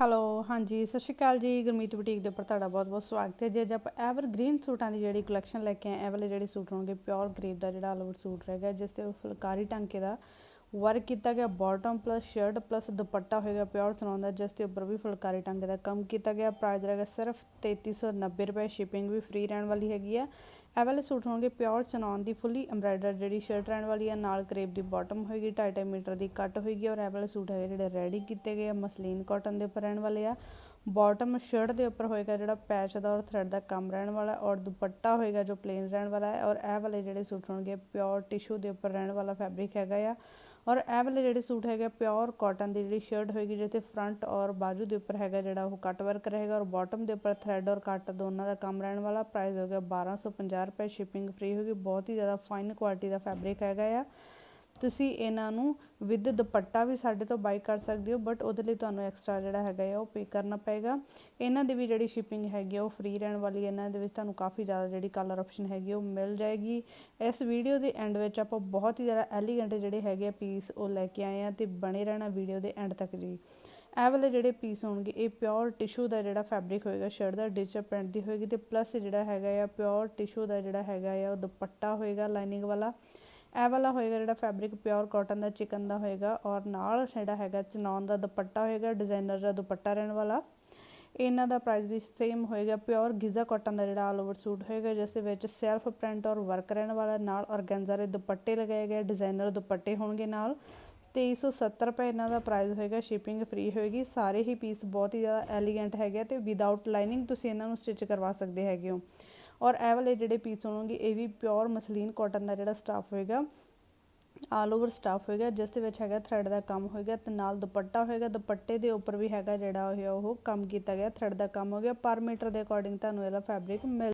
Hello ਹਾਂਜੀ, ਸਤਿ ਸ਼੍ਰੀ ਅਕਾਲ ਜੀ, ਗੁਰਮੀਤ ਬੁਟੀਕ ਦੇ ਉੱਪਰ ਤੁਹਾਡਾ ਬਹੁਤ-ਬਹੁਤ ਸਵਾਗਤ ਹੈ। ਜੇ ਅੱਜ ਆਪਾਂ ਐਵਰ ਗ੍ਰੀਨ ਸੂਟਾਂ ਦੀ ਜਿਹੜੀ ਕਲੈਕਸ਼ਨ ਲੈ ਕੇ ਆਏ ਇਹ ਵਾਲੇ ਜਿਹੜੇ ਸੂਟ ਹੋਣਗੇ ਪਿਓਰ ਗ੍ਰੇਪ ਦਾ ਜਿਹੜਾ ਆਲ ਸੂਟ ਰਹੇਗਾ, ਜਿਸ ਤੇ ਫੁਲਕਾਰੀ ਟਾਂਕੇ ਦਾ ਵਰਕ ਕੀਤਾ ਗਿਆ bottom plus shirt plus dupatta ਹੋਏਗਾ ਪਿਓਰ ਸਨੌਨ ਦਾ, ਜਿਸ ਦੇ ਉੱਪਰ ਵੀ ਫੁਲਕਾਰੀ ਟਾਂਕੇ ਦਾ ਕੰਮ ਕੀਤਾ ਗਿਆ। ਪ੍ਰਾਈਸ ਰਹੇਗਾ ਸਿਰਫ 3390 ਰੁਪਏ ਸ਼ਿਪਿੰਗ ਵੀ ਫ੍ਰੀ ਰਹਿਣ ਵਾਲੀ ਹੈਗੀ ਆ। ਇਹ ਵਾਲੇ ਸੂਟ ਹੋਣਗੇ ਪਿਓਰ ਚਨੌਨ ਦੀ ਫੁੱਲੀ ਐਮਬਰਾਇਡਰ ਜਿਹੜੀ ਸ਼ਰਟ ਰਹਿਣ ਵਾਲੀ ਹੈ ਨਾਲ ਕਰੇਪ ਦੀ ਬਾਟਮ ਹੋਏਗੀ 2.5 ਮੀਟਰ ਦੀ ਕੱਟ ਹੋਏਗੀ ਔਰ ਇਹ ਵਾਲੇ ਸੂਟ ਹੈਗੇ ਜਿਹੜੇ ਰੈਡੀ ਕੀਤੇ ਗਏ ਆ, ਮਸਲੀਨ ਕਾਟਨ ਦੇ ਉੱਪਰ ਰਹਿਣ ਵਾਲੇ ਆ। ਬਾਟਮ ਸ਼ਰਟ ਦੇ ਉੱਪਰ ਹੋਏਗਾ ਜਿਹੜਾ ਪੈਚ ਦਾ ਔਰ ਥ੍ਰੈਡ ਦਾ ਕੰਮ ਰਹਿਣ ਵਾਲਾ ਔਰ ਦੁਪੱਟਾ ਹੋਏਗਾ ਜੋ ਪਲੇਨ ਰਹਿਣ ਵਾਲਾ ਹੈ ਔਰ ਇਹ ਵਾਲੇ ਜਿਹੜੇ ਸੂਟ ਹੋਣਗੇ, ਪਿਓਰ ਟਿਸ਼ੂ ਦੇ ਉੱਪਰ ਰਹਿਣ ਵਾਲਾ ਫੈਬਰਿਕ ਹੈਗਾ ਆ। ਔਰ ਇਹ ਵਾਲੇ ਜਿਹੜੇ ਸੂਟ ਹੈਗੇ ਪਿਓਰ ਕਾਟਨ ਦੀ ਜਿਹੜੀ ਸ਼ਰਟ ਹੋਏਗੀ ਜਿੱਥੇ ਫਰੰਟ ਔਰ ਬਾਜੂ ਦੇ ਉੱਪਰ ਹੈਗਾ ਜਿਹੜਾ ਉਹ ਕੱਟ ਵਰਕ ਰਹੇਗਾ ਔਰ ਬਾਟਮ ਦੇ ਉੱਪਰ ਥ੍ਰੈਡ ਔਰ ਕੱਟ ਦੋਨਾਂ ਦਾ ਕੰਮ ਰਹਿਣ ਵਾਲਾ ਪ੍ਰਾਈਸ ਹੋਗਾ 1250 ਰੁਪਏ ਸ਼ਿਪਿੰਗ ਫ੍ਰੀ ਹੋਗੀ ਬਹੁਤ ਹੀ ਜ਼ਿਆਦਾ ਫਾਈਨ ਕੁਆਲਿਟੀ ਦਾ ਫੈਬਰਿਕ ਹੈਗਾ ਆ। ਤੁਸੀਂ ਇਹਨਾਂ ਨੂੰ ਵਿਦ ਦੁਪੱਟਾ ਵੀ ਸਾਡੇ ਤੋਂ ਬਾਈ ਕਰ ਸਕਦੇ ਹੋ ਬਟ ਉਹਦੇ ਲਈ ਤੁਹਾਨੂੰ ਐਕਸਟਰਾ ਜਿਹੜਾ ਹੈਗਾ ਆ, ਉਹ ਪੇ ਕਰਨਾ ਪਏਗਾ। ਇਹਨਾਂ ਦੀ ਵੀ ਜਿਹੜੀ ਸ਼ਿਪਿੰਗ ਹੈਗੀ ਉਹ ਫ੍ਰੀ ਰਹਿਣ ਵਾਲੀ ਹੈ ਇਹਨਾਂ ਦੇ ਵਿੱਚ ਤੁਹਾਨੂੰ ਕਾਫੀ ਜ਼ਿਆਦਾ ਜਿਹੜੀ ਕਲਰ ਆਪਸ਼ਨ ਹੈਗੀ ਉਹ ਮਿਲ ਜਾਏਗੀ। ਇਸ ਵੀਡੀਓ ਦੇ ਐਂਡ ਵਿੱਚ ਆਪਾਂ ਬਹੁਤ ਹੀ ਜ਼ਿਆਦਾ ਐਲੀਗੈਂਟ ਜਿਹੜੇ ਹੈਗੇ ਆ ਪੀਸ ਉਹ ਲੈ ਕੇ ਆਏ ਆ ਤੇ ਬਣੇ ਰਹਿਣਾ ਵੀਡੀਓ ਦੇ ਐਂਡ ਤੱਕ ਜੀ। ਇਹ ਵਾਲੇ ਜਿਹੜੇ ਪੀਸ ਹੋਣਗੇ, ਇਹ ਪਿਓਰ ਟਿਸ਼ੂ ਦਾ ਜਿਹੜਾ ਫੈਬਰਿਕ ਹੋਏਗਾ ਸ਼ਰਟ ਦਾ ਡਿਜੀਟਲ ਪ੍ਰਿੰਟ ਦੀ ਹੋਏਗੀ ਤੇ ਪਲੱਸ ਜਿਹੜਾ ਹੈਗਾ ਆ ਪਿਓਰ ਟਿਸ਼ੂ ਦਾ ਜਿਹੜਾ ਹੈਗਾ ਆ, ਉਹ ਦੁਪੱਟਾ ਹੋਏਗਾ ਲਾਈਨਿੰਗ ਵਾਲਾ। ਇਹ ਵਾਲਾ ਹੋਏਗਾ ਜਿਹੜਾ ਫੈਬਰਿਕ ਪਿਓਰ ਕਾਟਨ ਦਾ ਚਿਕਨ ਦਾ ਹੋਏਗਾ ਔਰ ਨਾਲ ਜਿਹੜਾ ਹੈਗਾ ਚਨੌਨ ਦਾ ਦੁਪੱਟਾ ਹੋਏਗਾ ਡਿਜ਼ਾਈਨਰ ਦਾ ਦੁਪੱਟਾ ਰਹਿਣ ਵਾਲਾ। ਇਹਨਾਂ ਦਾ ਪ੍ਰਾਈਸ ਵੀ ਸੇਮ ਹੋਏਗਾ ਪਿਓਰ ਗਿਜ਼ਾ ਕਾਟਨ ਦਾ ਜਿਹੜਾ ਆਲ ਓਵਰ ਸੂਟ ਹੋਏਗਾ, ਜਿਸ ਦੇ ਵਿੱਚ ਸੈਲਫ ਪ੍ਰਿੰਟ ਔਰ ਵਰਕ ਰਹਿਣ ਵਾਲਾ, ਨਾਲ ਔਰਗੈਂਜ਼ਾ ਦੇ ਦੁਪੱਟੇ ਲਗਾਏ ਗਏ ਡਿਜ਼ਾਈਨਰ ਦੁਪੱਟੇ ਹੋਣਗੇ ਨਾਲ। 2370 ਰੁਪਏ ਇਹਨਾਂ ਦਾ ਪ੍ਰਾਈਸ ਹੋਏਗਾ ਸ਼ਿਪਿੰਗ ਫ੍ਰੀ ਹੋਏਗੀ। ਸਾਰੇ ਹੀ ਪੀਸ ਬਹੁਤ ਹੀ ਜ਼ਿਆਦਾ ਐਲੀਗੈਂਟ ਹੈਗੇ ਤੇ ਵਿਦਆਊਟ ਲਾਈਨਿੰਗ ਤੁਸੀਂ ਇਹਨਾਂ ਨੂੰ ਸਟਿਚ ਕਰਵਾ ਸਕਦੇ ਹੈਗੇ ਹੋ। ਔਰ ਇਹ ਵਾਲੇ ਜਿਹੜੇ ਪੀਸ ਹੋਣਗੇ, ਇਹ ਵੀ ਪਿਓਰ ਮਸਲੀਨ ਕਾਟਨ ਦਾ ਜਿਹੜਾ ਸਟਾਫ ਹੋਏਗਾ ਆਲ ਓਵਰ ਸਟਾਫ ਹੋਏਗਾ, ਜਿਸ ਦੇ ਵਿੱਚ ਹੈਗਾ ਥਰੈਡ ਦਾ ਕੰਮ ਹੋਏਗਾ ਤੇ ਨਾਲ ਦੁਪੱਟਾ ਹੋਏਗਾ, ਦੁਪੱਟੇ ਦੇ ਉੱਪਰ ਵੀ ਹੈਗਾ ਜਿਹੜਾ ਉਹ ਕੰਮ ਕੀਤਾ ਗਿਆ ਥਰੈਡ ਦਾ ਕੰਮ ਹੋ ਗਿਆ, ਪਰ ਮੀਟਰ ਦੇ ਅਕੋਰਡਿੰਗ ਤੁਹਾਨੂੰ ਇਹਦਾ ਫੈਬਰਿਕ ਮਿਲ